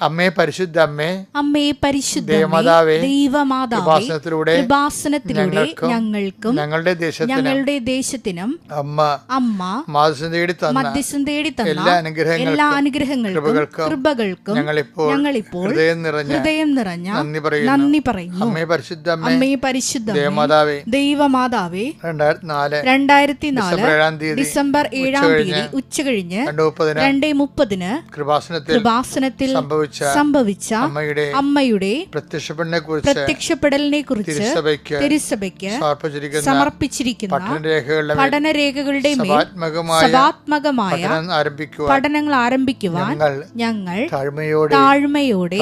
അമ്മേ പരിശുദ്ധ അമ്മേ അമ്മേ പരിശുദ്ധ ദേവമാതാവേ, ദൈവമാതാവേ ഉപാസനത്തിലൂടെ ഞങ്ങൾക്കും ഞങ്ങളുടെ ദേശത്തിനും ഞങ്ങളുടെ ദേശത്തിനും അമ്മ അമ്മ മാസം തേടി തന്ന മധ്യസ്ഥം തേടി തന്ന എല്ലാ അനുഗ്രഹങ്ങൾക്കും എല്ലാ അനുഗ്രഹങ്ങൾക്കും കൃപകൾക്കും ഞങ്ങളിപ്പോൾ ഞങ്ങളിപ്പോൾ ഹൃദയം നിറഞ്ഞ ഹൃദയം നിറഞ്ഞ നന്ദി പറയുന്നു. നന്ദി പറയുന്നു. അമ്മേ പരിശുദ്ധ അമ്മേ പരിശുദ്ധ ദേവമാതാവേ ദൈവമാതാവേ രണ്ടായിരത്തി നാല് രണ്ടായിരത്തി നാല് ഡിസംബർ ഏഴാം തീയതി ഡിസംബർ ഏഴാം തീയതി ഉച്ച കഴിഞ്ഞ് രണ്ടേ മുപ്പതിന് കൃപാസനത്തിൽ കൃപാസനത്തിൽ സംഭവിച്ച. സംഭവിച്ച അമ്മയുടെ അമ്മയുടെ പ്രത്യക്ഷപ്പെടലിനെ കുറിച്ച് പ്രത്യക്ഷപ്പെടലിനെ കുറിച്ച് തിരുസഭയ്ക്ക് സമർപ്പിച്ചിരിക്കുന്ന പഠനരേഖകളുടെ സഭാത്മകമായ പഠനങ്ങൾ ആരംഭിക്കുവാൻ ഞങ്ങൾ താഴ്മയോടെ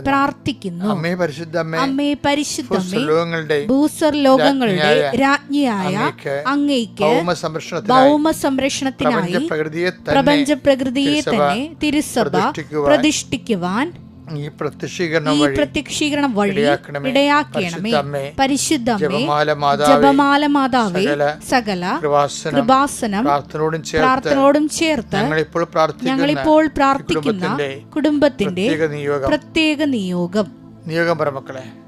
പ്രാർത്ഥിക്കുന്നു. അമ്മേ പരിശുദ്ധ അമ്മേ അമ്മേ പരിശുദ്ധമേ ലോകങ്ങളുടെ ഭൂസർ ലോകങ്ങളുടെ രാജ്ഞിയായ അങ്ങയ്ക്ക് ഭൗമ സംരക്ഷണത്തിനായി പ്രപഞ്ച പ്രകൃതിയെ തന്നെ തിരുസഭ തന്നെ പ്രതിഷ്ഠിക്കുവാൻ ഈ പ്രത്യക്ഷീകരണം വഴി ഇടയാക്കണമേ. പരിശുദ്ധമേ ജപമാല മാതാവേ സകല കൃപാസനം പ്രാർത്ഥനോടും പ്രാർത്ഥനയോടും ചേർത്ത് ഞങ്ങളിപ്പോൾ പ്രാർത്ഥിക്കുന്ന കുടുംബത്തിന്റെ പ്രത്യേക നിയോഗം. നിയോഗം. നിയോഗം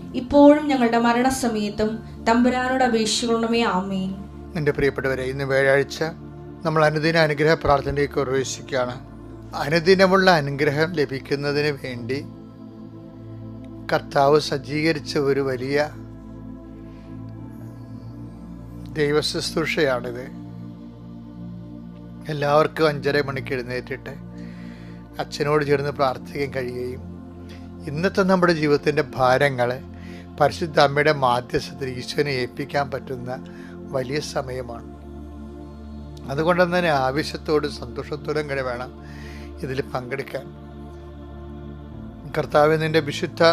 ഇപ്പോഴും ഞങ്ങളുടെ മരണസമയത്തും തമ്പുരാനോട് അപേക്ഷിക്കണമേ ആമേൻ. എന്റെ പ്രിയപ്പെട്ടവരെ ഇന്ന് വ്യാഴാഴ്ച നമ്മൾ അനുദിന അനുഗ്രഹ പ്രാർത്ഥനയിലേക്ക് പ്രവേശിക്കുകയാണ്. അനുദിനമുള്ള അനുഗ്രഹം ലഭിക്കുന്നതിന് വേണ്ടി കർത്താവ് സജ്ജീകരിച്ച ഒരു വലിയ ദൈവശുശ്രൂഷയാണിത്. എല്ലാവർക്കും അഞ്ചര മണിക്ക് എഴുന്നേറ്റിട്ട് അച്ഛനോട് ചേർന്ന് പ്രാർത്ഥിക്കാൻ കഴിയുകയും ഇന്നത്തെ നമ്മുടെ ജീവിതത്തിന്റെ ഭാരങ്ങളെ പരിശുദ്ധ അമ്മയുടെ മാധ്യസ്ഥത്തിൽ ഈശ്വരനെ ഏൽപ്പിക്കാൻ പറ്റുന്ന വലിയ സമയമാണ്. അതുകൊണ്ട് തന്നെ ആവശ്യത്തോടും സന്തോഷത്തോടും കൂടെ വേണം ഇതിൽ പങ്കെടുക്കാൻ. കർത്താവ് നിന്റെ വിശുദ്ധ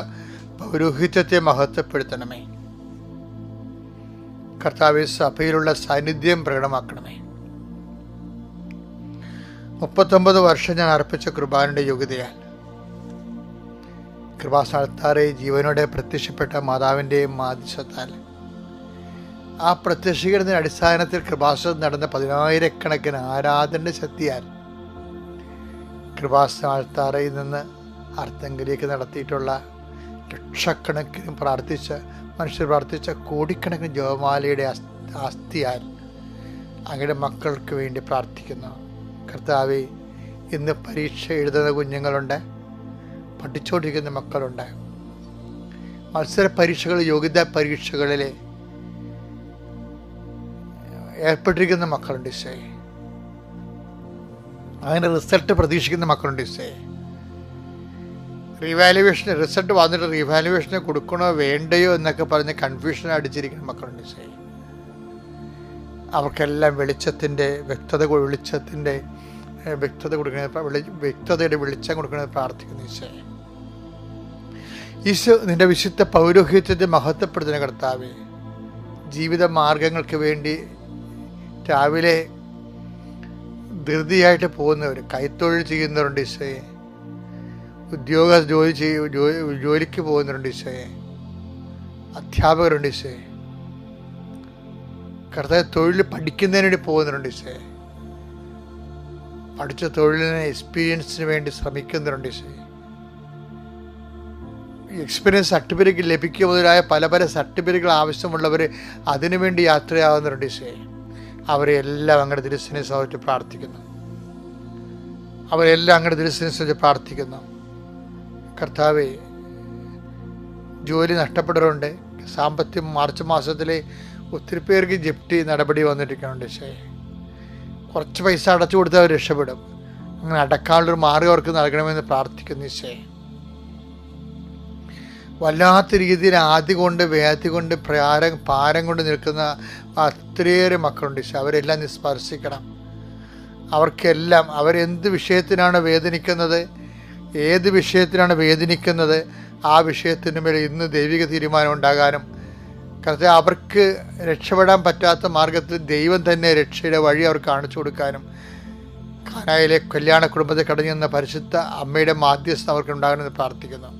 പൗരോഹിത്യത്തെ മഹത്വപ്പെടുത്തണമേ. കർത്താവ് സഭയിലുള്ള സാന്നിധ്യം പ്രകടമാക്കണമേ. മുപ്പത്തൊമ്പത് വർഷം ഞാൻ അർപ്പിച്ച കുർബാനയുടെ യോഗ്യതയാൽ കൃപാസ്ഥാനത്താറെ ജീവനോടെ പ്രത്യക്ഷപ്പെട്ട മാതാവിന്റെയും മാധ്യസ്ഥത്താൽ. ആ പ്രത്യക്ഷീകരണ അടിസ്ഥാനത്തിൽ കൃപാസനം നടന്ന പതിനായിരക്കണക്കിന് ആരാധന ശക്തിയാൽ കൃപാസ്ഥാനത്താറയിൽ നിന്ന് അർത്ഥങ്കിലേക്ക് നടത്തിയിട്ടുള്ള ലക്ഷക്കണക്കിന് പ്രാർത്ഥിച്ച മനുഷ്യർ പ്രാർത്ഥിച്ച കോടിക്കണക്കിന് ജോമാലയുടെ ആസ്തിയാൽ അങ്ങയുടെ മക്കൾക്ക് വേണ്ടി പ്രാർത്ഥിക്കുന്നു. കർത്താവെ ഇന്ന് പരീക്ഷ എഴുതുന്ന കുഞ്ഞുങ്ങളുണ്ട്. പഠിച്ചുകൊണ്ടിരിക്കുന്ന മക്കളുണ്ട് മത്സര പരീക്ഷകൾ യോഗ്യതാ പരീക്ഷകളിൽ ഏർപ്പെട്ടിരിക്കുന്ന മക്കളുണ്ട് ഇസേ അങ്ങനെ റിസൾട്ട് പ്രതീക്ഷിക്കുന്ന മക്കളുണ്ട് ഇസേ റീവാലുവേഷൻ റിസൾട്ട് വന്നിട്ട് റീവാലുവേഷൻ കൊടുക്കണോ വേണ്ടയോ എന്നൊക്കെ പറഞ്ഞ് കൺഫ്യൂഷൻ അടിച്ചിരിക്കുന്ന മക്കളുണ്ട് ഇസേ അവർക്കെല്ലാം വെളിച്ചത്തിന്റെ വ്യക്തത വെളിച്ചത്തിന്റെ വ്യക്തത കൊടുക്കുന്ന വ്യക്തതയുടെ വെളിച്ചം കൊടുക്കുന്നത് പ്രാർത്ഥിക്കുന്നു ഈശോയെ. ഈശോ നിന്റെ വിശുദ്ധ പൗരോഹിത്യത്തെ മഹത്വപ്പെടുത്തുന്ന കർത്താവേ ജീവിത മാർഗങ്ങൾക്ക് വേണ്ടി രാവിലെ ധൃതിയായിട്ട് പോകുന്നവർ കൈത്തൊഴിൽ ചെയ്യുന്നവരുണ്ട് ഈശോയെ. ഉദ്യോഗ ജോലി ചെയ്യ ജോലി ജോലിക്ക് പോകുന്നവരുണ്ട് ഈശോയെ. അധ്യാപകരുണ്ട് ഈശോയെ. കർത്താവ് തൊഴിൽ പഠിക്കുന്നതിന് വേണ്ടി പോകുന്നവരുണ്ട് ഈശോയെ. പഠിച്ച തൊഴിലിന് എക്സ്പീരിയൻസിന് വേണ്ടി ശ്രമിക്കുന്നവരുണ്ട് ഈശോയെ. എക്സ്പീരിയൻസ് സർട്ടിഫിക്കറ്റ് ലഭിക്കുക മുതലായ പല പല സർട്ടിഫിക്കറ്റുകൾ ആവശ്യമുള്ളവർ അതിനുവേണ്ടി യാത്രയാവുന്നവരുണ്ട് ഈശോയെ അവരെ എല്ലാം അങ്ങയുടെ തിരുസിനെ സഹിച്ച് പ്രാർത്ഥിക്കുന്നു. അവരെല്ലാം അങ്ങയുടെ തിരുസിനെ സഹിച്ച് പ്രാർത്ഥിക്കുന്നു. കർത്താവെ ജോലി നഷ്ടപ്പെടാറുണ്ട് സാമ്പത്തികം മാർച്ച് മാസത്തിലെ ഒത്തിരി പേർക്ക് ജപ്തി നടപടി വന്നിരിക്കുന്നുണ്ട് ഈശോയെ. കുറച്ച് പൈസ അടച്ചു കൊടുത്താൽ അവർ രക്ഷപ്പെടും. അങ്ങനെ അടക്കാനുള്ളൊരു മാറി അവർക്ക് നൽകണമെന്ന് പ്രാർത്ഥിക്കുന്നു ഈശോയെ. വല്ലാത്ത രീതിയിൽ ആദ്യ കൊണ്ട് വേദി കൊണ്ട് പ്രാരം പാരം കൊണ്ട് നിൽക്കുന്ന ഒത്തിരിയേറെ മക്കളുണ്ട്. ഈശോ അവരെല്ലാം നീ സ്പർശിക്കണം അവർക്കെല്ലാം അവരെന്ത് വിഷയത്തിനാണ് വേദനിക്കുന്നത് ഏത് വിഷയത്തിനാണ് വേദനിക്കുന്നത് ആ വിഷയത്തിന് മേൽ ഇന്ന് ദൈവിക തീരുമാനം ഉണ്ടാകാനും കാരണം അവർക്ക് രക്ഷപ്പെടാൻ പറ്റാത്ത മാർഗത്തിൽ ദൈവം തന്നെ രക്ഷയുടെ വഴി അവർ കാണിച്ചു കൊടുക്കാനും കാനായിലെ കല്യാണ കുടുംബത്തെ കടഞ്ഞു നിന്ന പരിശുദ്ധ അമ്മയുടെ മാധ്യസ്ഥ അവർക്ക് ഉണ്ടാകണമെന്ന് പ്രാർത്ഥിക്കുന്നു.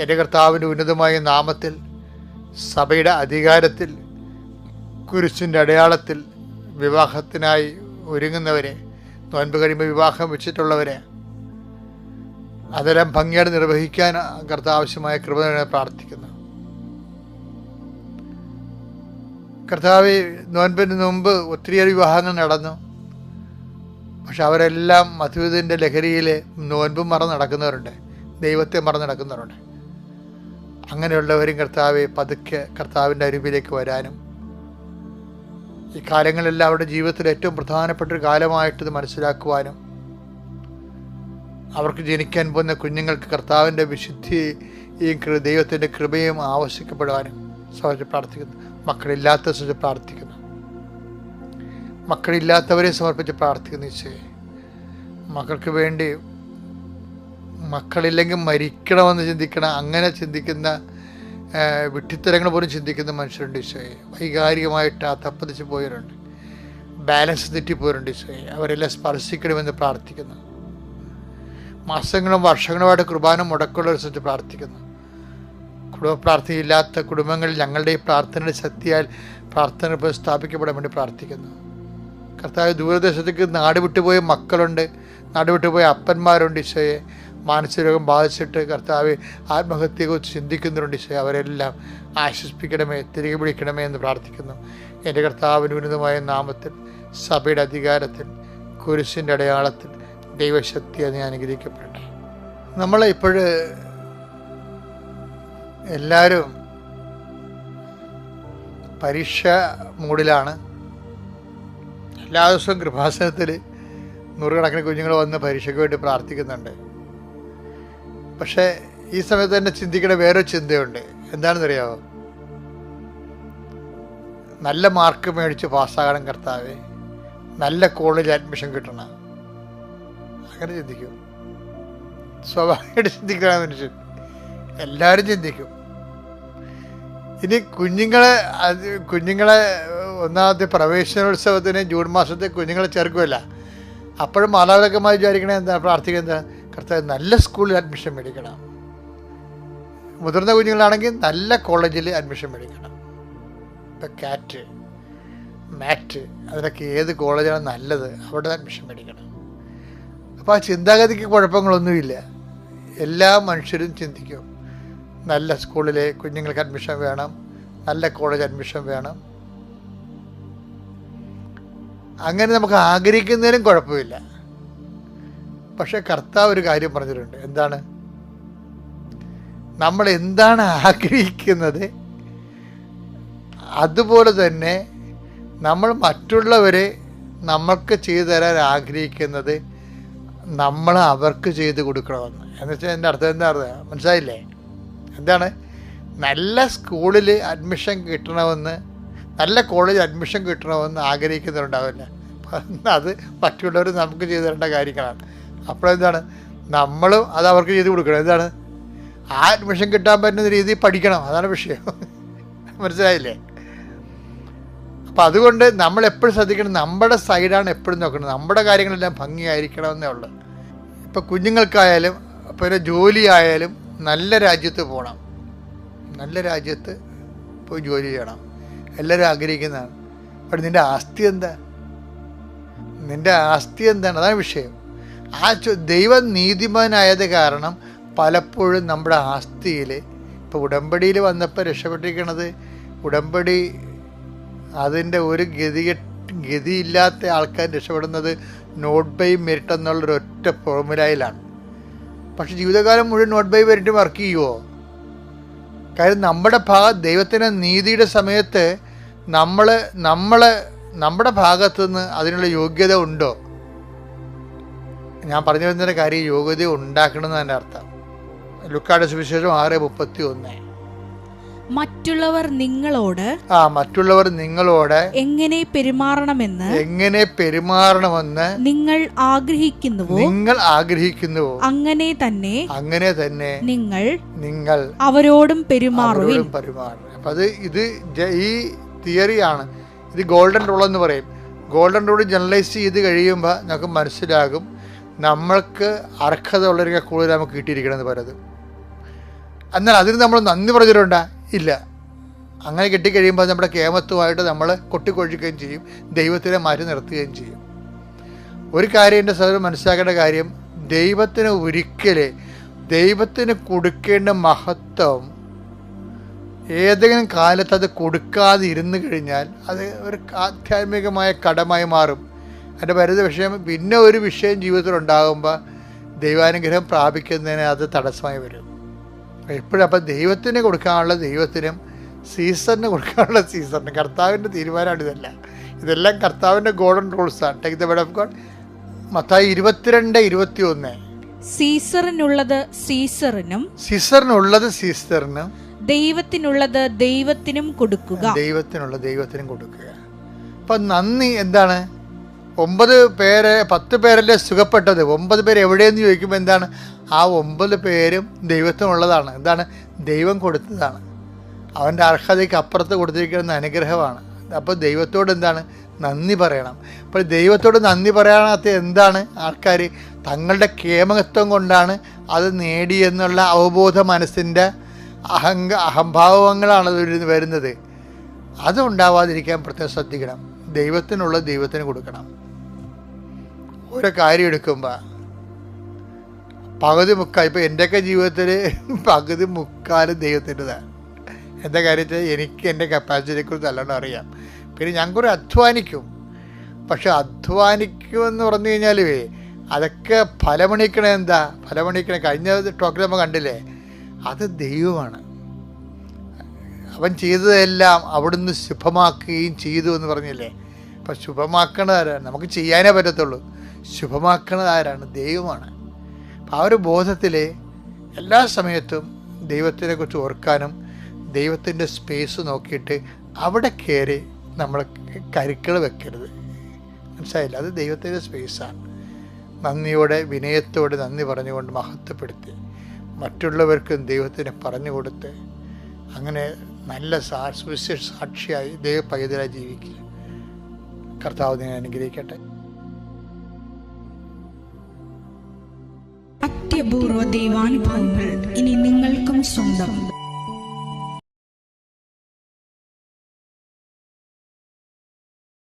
എന്റെ കർത്താവിന്റെ ഉന്നതമായ നാമത്തിൽ സഭയുടെ അധികാരത്തിൽ കുരിശിന്റെ അടയാളത്തിൽ വിവാഹത്തിനായി ഒരുങ്ങുന്നവരെ നോൻപ് കഴിയുമ്പോൾ വിവാഹം വെച്ചിട്ടുള്ളവരെ അതെല്ലാം ഭംഗിയോടെ നിർവഹിക്കാൻ കർത്താവശ്യമായ കൃപ പ്രാർത്ഥിക്കുന്നു. കർത്താവ് നോൻപിന് മുമ്പ് ഒത്തിരിയേറെ വിവാഹങ്ങൾ നടന്നു. പക്ഷെ അവരെല്ലാം മധുവിതിന്റെ ലഹരിയിൽ നോൻപും മറന്ന് നടക്കുന്നവരുണ്ട്. ദൈവത്തെ മറന്ന് നടക്കുന്നവരുണ്ട്. അങ്ങനെയുള്ളവരും കർത്താവെ പതുക്കെ കർത്താവിന്റെ അരുവിലേക്ക് വരാനും. ഈ കാലങ്ങളെല്ലാം അവരുടെ ജീവിതത്തിൽ ഏറ്റവും പ്രധാനപ്പെട്ട ഒരു കാലമായിട്ട് മനസ്സിലാക്കുവാനും. അവർക്ക് ജനിക്കാൻ പോകുന്ന കുഞ്ഞുങ്ങൾക്ക് കർത്താവിന്റെ വിശുദ്ധിയും ദൈവത്തിന്റെ കൃപയും ആവശ്യപ്പെടുവാനും സഹജ പ്രാർത്ഥിക്കുന്നു. മക്കളില്ലാത്ത സഹജ പ്രാർത്ഥിക്കുന്നു. മക്കളില്ലാത്തവരെ സമർപ്പിച്ച് പ്രാർത്ഥിക്കുന്നു ഈശോയെ. മക്കൾക്ക് വേണ്ടി മക്കളില്ലെങ്കിൽ മരിക്കണമെന്ന് ചിന്തിക്കണം അങ്ങനെ ചിന്തിക്കുന്ന വിട്ടിത്തരങ്ങൾ പോലും ചിന്തിക്കുന്ന മനുഷ്യരുണ്ട് ഈശോയെ. വൈകാരികമായിട്ട് തപ്പതിച്ച് പോയവരുണ്ട്. ബാലൻസ് തെറ്റിപ്പോയവരുണ്ട് ഈശോയെ. അവരെല്ലാം സ്പർശിക്കണമെന്ന് പ്രാർത്ഥിക്കുന്നു. മാസങ്ങളും വർഷങ്ങളുമായിട്ട് കുർബാന മുടക്കുള്ളവരെ പ്രാർത്ഥിക്കുന്നു. കുടുംബ പ്രാർത്ഥനയില്ലാത്ത കുടുംബങ്ങളിൽ ഞങ്ങളുടെ ഈ പ്രാർത്ഥനയുടെ ശക്തിയാൽ പ്രാർത്ഥന സ്ഥാപിക്കപ്പെടാൻ വേണ്ടി പ്രാർത്ഥിക്കുന്നു. കർത്താവ് ദൂരദേശത്തേക്ക് നാട് വിട്ടുപോയ മക്കളുണ്ട്. നാട് വിട്ടുപോയ അപ്പന്മാരുണ്ട് ഈശോയെ. മാനസിക രോഗം ബാധിച്ചിട്ട് കർത്താവ് ആത്മഹത്യയെക്കുറിച്ച് ചിന്തിക്കുന്നുണ്ട് ഈശോ. അവരെല്ലാം ആശ്വസിപ്പിക്കണമേ തിരികെ പിടിക്കണമേ എന്ന് പ്രാർത്ഥിക്കുന്നു. എന്റെ കർത്താവിന് ഉന്നതമായ നാമത്തിൽ സഭയുടെ അധികാരത്തിൽ കുരിശിന്റെ അടയാളത്തിൽ ദൈവശക്തി അതിനെ അനുഗ്രഹിക്കപ്പെടട്ടെ നമ്മളെ ഇപ്പോൾ എല്ലാവരും പരീക്ഷ മൂടിലാണ് എല്ലാ ദിവസവും കൃപാസനത്തിൽ നൂറുകണക്കിന് കുഞ്ഞുങ്ങൾ വന്ന് പരീക്ഷയ്ക്ക് വേണ്ടി പ്രാർത്ഥിക്കുന്നുണ്ട്. പക്ഷേ ഈ സമയത്ത് തന്നെ ചിന്തിക്കേണ്ട വേറൊരു ചിന്തയുണ്ട്. എന്താണെന്നറിയാമോ നല്ല മാർക്ക് മേടിച്ച് പാസ്സാകണം കർത്താവ്. നല്ല കോളേജ് അഡ്മിഷൻ കിട്ടണം. അങ്ങനെ ചിന്തിക്കും. സ്വാഭാവികമായിട്ട് ചിന്തിക്കണം മനുഷ്യൻ. എല്ലാവരും ചിന്തിക്കും. ഇനി കുഞ്ഞുങ്ങളെ കുഞ്ഞുങ്ങളെ ഒന്നാമത്തെ പ്രവേശനോത്സവത്തിന് ജൂൺ മാസത്തെ കുഞ്ഞുങ്ങളെ ചേർക്കുമല്ല അപ്പോഴും മാതാപിതാക്കന്മാർ വിചാരിക്കണേ എന്താ? പ്രാർത്ഥിക്കുന്നത് എന്താ? കർത്താവ് നല്ല സ്കൂളിൽ അഡ്മിഷൻ മേടിക്കണം. മുതിർന്ന കുഞ്ഞുങ്ങളാണെങ്കിൽ നല്ല കോളേജിൽ അഡ്മിഷൻ മേടിക്കണം. ഇപ്പം കാറ്റ് മാറ്റ് അതിനൊക്കെ ഏത് കോളേജാണ് നല്ലത് അവിടെ അഡ്മിഷൻ മേടിക്കണം. അപ്പോൾ ആ ചിന്താഗതിക്ക് കുഴപ്പങ്ങളൊന്നുമില്ല. എല്ലാ മനുഷ്യരും ചിന്തിക്കും. നല്ല സ്കൂളിലെ കുഞ്ഞുങ്ങൾക്ക് അഡ്മിഷൻ വേണം. നല്ല കോളേജ് അഡ്മിഷൻ വേണം. അങ്ങനെ നമുക്ക് ആഗ്രഹിക്കുന്നതിനും കുഴപ്പമില്ല. പക്ഷെ കർത്താവ് ഒരു കാര്യം പറഞ്ഞിട്ടുണ്ട്. എന്താണ്? നമ്മൾ എന്താണ് ആഗ്രഹിക്കുന്നത്? അതുപോലെ തന്നെ നമ്മൾ മറ്റുള്ളവരെ നമ്മൾക്ക് ചെയ്തു തരാൻ ആഗ്രഹിക്കുന്നത് നമ്മൾ അവർക്ക് ചെയ്ത് കൊടുക്കണമെന്ന്. എന്ന് വെച്ചാൽ എന്റെ അർത്ഥം എന്താ അറിയാം മനസ്സിലായില്ലേ? എന്താണ്? നല്ല സ്കൂളിൽ അഡ്മിഷൻ കിട്ടണമെന്ന് നല്ല കോളേജ് അഡ്മിഷൻ കിട്ടണമെന്ന് ആഗ്രഹിക്കുന്നുണ്ടാവില്ല അത് മറ്റുള്ളവർ നമുക്ക് ചെയ്തു തരേണ്ട കാര്യങ്ങളാണ്. അപ്പോഴെന്താണ്? നമ്മളും അത് അവർക്ക് ചെയ്ത് കൊടുക്കണം. എന്താണ്? ആ അഡ്മിഷൻ കിട്ടാൻ പറ്റുന്ന രീതിയിൽ പഠിക്കണം. അതാണ് വിഷയം. മനസ്സിലായില്ലേ? അപ്പം അതുകൊണ്ട് നമ്മൾ എപ്പോഴും ശ്രദ്ധിക്കണം. നമ്മുടെ സൈഡാണ് എപ്പോഴും നോക്കുന്നത് നമ്മുടെ കാര്യങ്ങളെല്ലാം ഭംഗിയായിരിക്കണമെന്നേ ഉള്ളൂ. ഇപ്പം കുഞ്ഞുങ്ങൾക്കായാലും പിന്നെ ജോലി ആയാലും നല്ല രാജ്യത്ത് പോകണം നല്ല രാജ്യത്ത് പോയി ജോലി ചെയ്യണം. എല്ലാവരും ആഗ്രഹിക്കുന്നതാണ്. പക്ഷെ നിന്റെ ആസ്തി എന്താ? നിന്റെ ആസ്തി എന്താണ്? അതാണ് വിഷയം. ആ ദൈവം നീതിമാനായത് കാരണം പലപ്പോഴും നമ്മുടെ ആസ്തിയിൽ ഇപ്പോൾ ഉടമ്പടിയിൽ വന്നപ്പോൾ രക്ഷപ്പെട്ടിരിക്കണത് ഉടമ്പടി അതിന്റെ ഒരു ഗതി ഗതിയില്ലാത്ത ആൾക്കാർ രക്ഷപ്പെടുന്നത് നോട്ട് ബൈ മെറിറ്റ് എന്നുള്ളൊരു ഒറ്റ ഫോർമുലയിലാണ്. പക്ഷെ ജീവിതകാലം മുഴുവൻ നോട്ട് ബൈ മെരിറ്റ് വർക്ക് ചെയ്യുമോ കാര്യം നമ്മുടെ ഭാഗ ദൈവത്തിന്റെ നീതിയുടെ സമയത്ത് നമ്മൾ നമ്മൾ നമ്മുടെ ഭാഗത്തുനിന്ന് അതിനുള്ള യോഗ്യത ഉണ്ടോ? ഞാൻ പറഞ്ഞു വരുന്നതിന്റെ കാര്യം യോഗ്യത ഉണ്ടാക്കണം എന്നതിന്റെ അർത്ഥം. ലുക്കാട് സുവിശേഷം ആറ് മുപ്പത്തി ഒന്ന് മറ്റുള്ളവർ നിങ്ങളോട് ആ മറ്റുള്ളവർ നിങ്ങളോട് എങ്ങനെ പെരുമാറണമെന്ന് എങ്ങനെ പെരുമാറണമെന്ന് നിങ്ങൾ ആഗ്രഹിക്കുന്നുവോ? നിങ്ങൾ ആഗ്രഹിക്കുന്നുവോ? അങ്ങനെ തന്നെ അങ്ങനെ തന്നെ നിങ്ങൾ നിങ്ങൾ അവരോടും പെരുമാറും പെരുമാറും അപ്പൊ അത് ഇത് ഈ തിയറിയാണ് ഇത് ഗോൾഡൻ റൂൾ എന്ന് പറയും. ഗോൾഡൻ റൂൾ ജനറലൈസ് ചെയ്ത് കഴിയുമ്പോൾ നമുക്ക് മനസ്സിലാകും നമ്മൾക്ക് അർഹത ഉള്ളവരെ കൂടുതൽ നമുക്ക് കിട്ടിയിരിക്കണമെന്ന് പറയുന്നത്. എന്നാൽ അതിന് നമ്മൾ നന്ദി പറഞ്ഞിട്ടുണ്ടാ? ഇല്ല. അങ്ങനെ കിട്ടിക്കഴിയുമ്പോൾ നമ്മുടെ കേമത്വമായിട്ട് നമ്മൾ കൊട്ടിക്കൊഴിക്കുകയും ചെയ്യും. ദൈവത്തിനെ മാറ്റി നിർത്തുകയും ചെയ്യും. ഒരു കാര്യം എന്റെ സഹോദരൻ മനസ്സിലാക്കേണ്ട കാര്യം ദൈവത്തിന് ഒരിക്കലേ ദൈവത്തിന് കൊടുക്കേണ്ട മഹത്വം ഏതെങ്കിലും കാലത്ത് അത് കൊടുക്കാതെ ഇരുന്നു കഴിഞ്ഞാൽ അത് ഒരു ആധ്യാത്മികമായ കടമായി മാറും. അതിന്റെ പരിധി വിഷയം പിന്നെ ഒരു വിഷയം ജീവിതത്തിൽ ഉണ്ടാകുമ്പോൾ ദൈവാനുഗ്രഹം പ്രാപിക്കുന്നതിന് അത് തടസ്സമായി വരും. എപ്പോഴും അപ്പം ദൈവത്തിന് കൊടുക്കാനുള്ള ദൈവത്തിനും സീസണിന് കൊടുക്കാനുള്ള സീസണിന് കർത്താവിന്റെ തീരുമാനമാണ് ഇതല്ല. ഇതെല്ലാം കർത്താവിന്റെ golden റൂൾസാണ് take the word of God Mathai ഇരുപത്തിരണ്ട് ഇരുപത്തി ഒന്ന് സീസറിനുള്ളത് സീസറിനും സീസറിനുള്ളത് സീസറിനും ദൈവത്തിനുള്ളത് ദൈവത്തിനും കൊടുക്കുക. ദൈവത്തിനുള്ള ദൈവത്തിനും കൊടുക്കുക. അപ്പം നന്ദി എന്താണ്? ഒമ്പത് പേരെ പത്ത് പേരല്ലേ സുഖപ്പെട്ടത്? ഒമ്പത് പേര് എവിടെയെന്ന് ചോദിക്കുമ്പോൾ എന്താണ്? ആ ഒമ്പത് പേരും ദൈവത്തിനുള്ളതാണ്. എന്താണ്? ദൈവം കൊടുത്തതാണ്. അവന്റെ അർഹതയ്ക്ക് അപ്പുറത്ത് കൊടുത്തിരിക്കുന്ന അനുഗ്രഹമാണ്. അപ്പോൾ ദൈവത്തോട് എന്താണ്? നന്ദി പറയണം. അപ്പോൾ ദൈവത്തോട് നന്ദി പറയാനകത്ത് എന്താണ് ആൾക്കാർ തങ്ങളുടെ കേമത്വം കൊണ്ടാണ് അത് നേടിയെന്നുള്ള അവബോധ മനസ്സിന്റെ അഹങ്ക അഹംഭാവങ്ങളാണ് അതിൽ വരുന്നത്. അതുണ്ടാവാതിരിക്കാൻ പ്രത്യേകം ശ്രദ്ധിക്കണം. ദൈവത്തിനുള്ള ദൈവത്തിന് കൊടുക്കണം. ഓരോ കാര്യം എടുക്കുമ്പോൾ പകുതി മുക്കാൽ ഇപ്പോൾ എന്റെയൊക്കെ ജീവിതത്തിൽ പകുതി മുക്കാലും ദൈവത്തിന്റെതാണ് എന്താ കാര്യത്തിൽ എനിക്ക് എന്റെ കപ്പാസിറ്റിയെക്കുറിച്ച് നല്ലോണം അറിയാം. പിന്നെ ഞാൻ കുറെ അധ്വാനിക്കും. പക്ഷെ അധ്വാനിക്കും എന്ന് പറഞ്ഞു കഴിഞ്ഞാലേ അതൊക്കെ ഫലമണിക്കണ എന്താ? ഫലമണിക്കണ കഴിഞ്ഞ ടോക്കിൽ നമ്മൾ കണ്ടില്ലേ? അത് ദൈവമാണ്. അവൻ ചെയ്തതെല്ലാം അവിടുന്ന് ശുഭമാക്കുകയും ചെയ്തു എന്ന് പറഞ്ഞില്ലേ? അപ്പം ശുഭമാക്കണ നമുക്ക് ചെയ്യാനേ പറ്റത്തുള്ളൂ. ശുഭമാക്കണത് ആരാണ്? ദൈവമാണ്. ആ ഒരു ബോധത്തിൽ എല്ലാ സമയത്തും ദൈവത്തിനെ കുറിച്ച് ഓർക്കാനും ദൈവത്തിന്റെ സ്പേസ് നോക്കിയിട്ട് അവിടെ കയറി നമ്മൾ കരുക്കൾ വെക്കരുത്. മനസ്സിലായില്ല? അത് ദൈവത്തിന്റെ സ്പേസാണ് നന്ദിയോടെ വിനയത്തോടെ നന്ദി പറഞ്ഞുകൊണ്ട് മഹത്വപ്പെടുത്തി. മറ്റുള്ളവർക്കും ദൈവത്തിന് പറഞ്ഞു കൊടുത്ത് അങ്ങനെ നല്ല സാ സുവിശേഷ സാക്ഷിയായി ദൈവ പൈതലായി ജീവിക്കുക. കർത്താവ് നിന്നെ അനുഗ്രഹിക്കട്ടെ. അത്യപൂർവ ദൈവാനുഭവങ്ങൾ ഇനി നിങ്ങൾക്കും സ്വന്തം.